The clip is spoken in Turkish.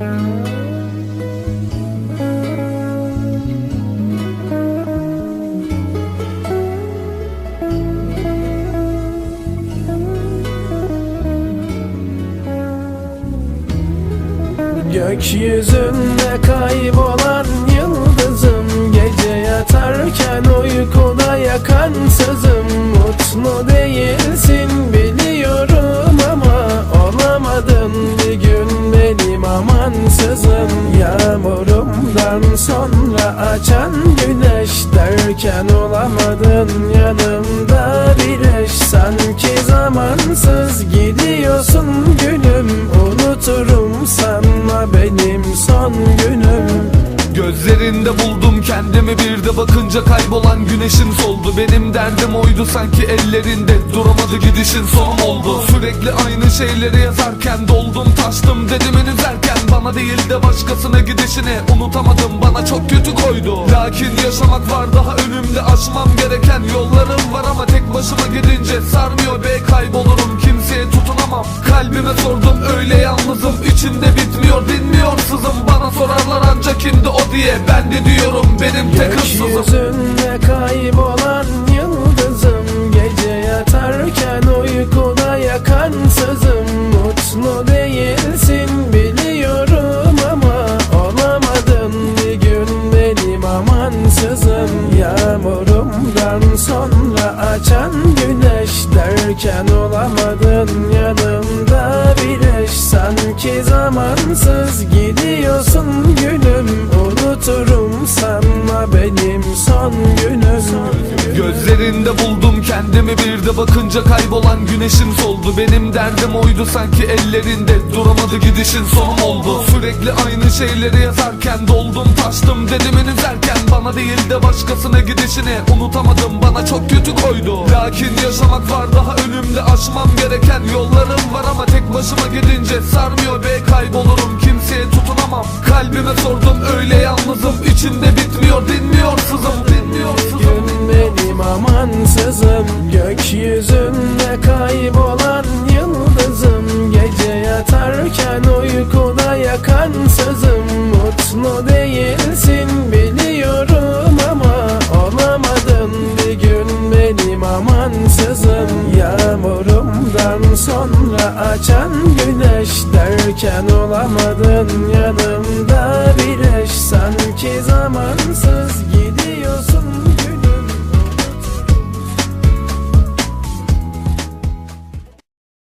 Gökyüzünde kaybolan yıldızım Gece yatarken uykuda yakan sızım Mutlu değilsin biliyorum Yağmurumdan sonra açan güneş Derken olamadın yanımda bir eş Sanki zamansız gidiyorsun gülüm. Unuturum sanma benim son günüm. Gözlerinde buldum kendimi bir de bakınca kaybolan güneşin soldu. Benim derdim oydu sanki ellerinde. Duramadı gidişin son oldu. Sürekli aynı şeyleri yazarken doldum taştım dedim en üzerken Bana değil de başkasına gidişini unutamadım. Bana çok kötü koydu. Lakin yaşamak var daha önümde aşmam gereken yollarım var. Ama tek başıma gidince sarmıyor be kaybolurum. Kimseye tutunamam. Kalbime sordum öyle yalnızım. İçinde bitmiyor dinmiyor sızım. Bana sorarlar ancak kimdi o diye. Ben de diyorum benim tek hırsızım. Gökyüzünde kaybolan Derken olamadın yanımda bir eş. Sanki zamansız gidiyorsun gülüm Unuturum sanma benim son günüm. Gözlerinde buldum kendimi bir de bakınca kaybolan güneşim soldu. Benim derdim oydu sanki ellerinde duramadı gidişin son oldu. Sürekli aynı şeyleri yazarken doldum taştım dedim en üzerken. Bana değil de başkasına gidişini unutamadım bana çok kötü koydu. Lakin yaşamak var daha önümde aşmam gereken yollarım var ama tek başıma gidince sarmıyor be kaybolurum. Kimseye tutunamam. Kalbime sordum öyle yalnızım. İçinde bitmiyor dinmiyor sızım. Dinmiyor sızım. Benim amansızım Gökyüzünde kaybolan yıldızım. Gece yatarken uykuda yakan sızım. Mutlu değilsin sonra açan güneş Derken olamadın yanımda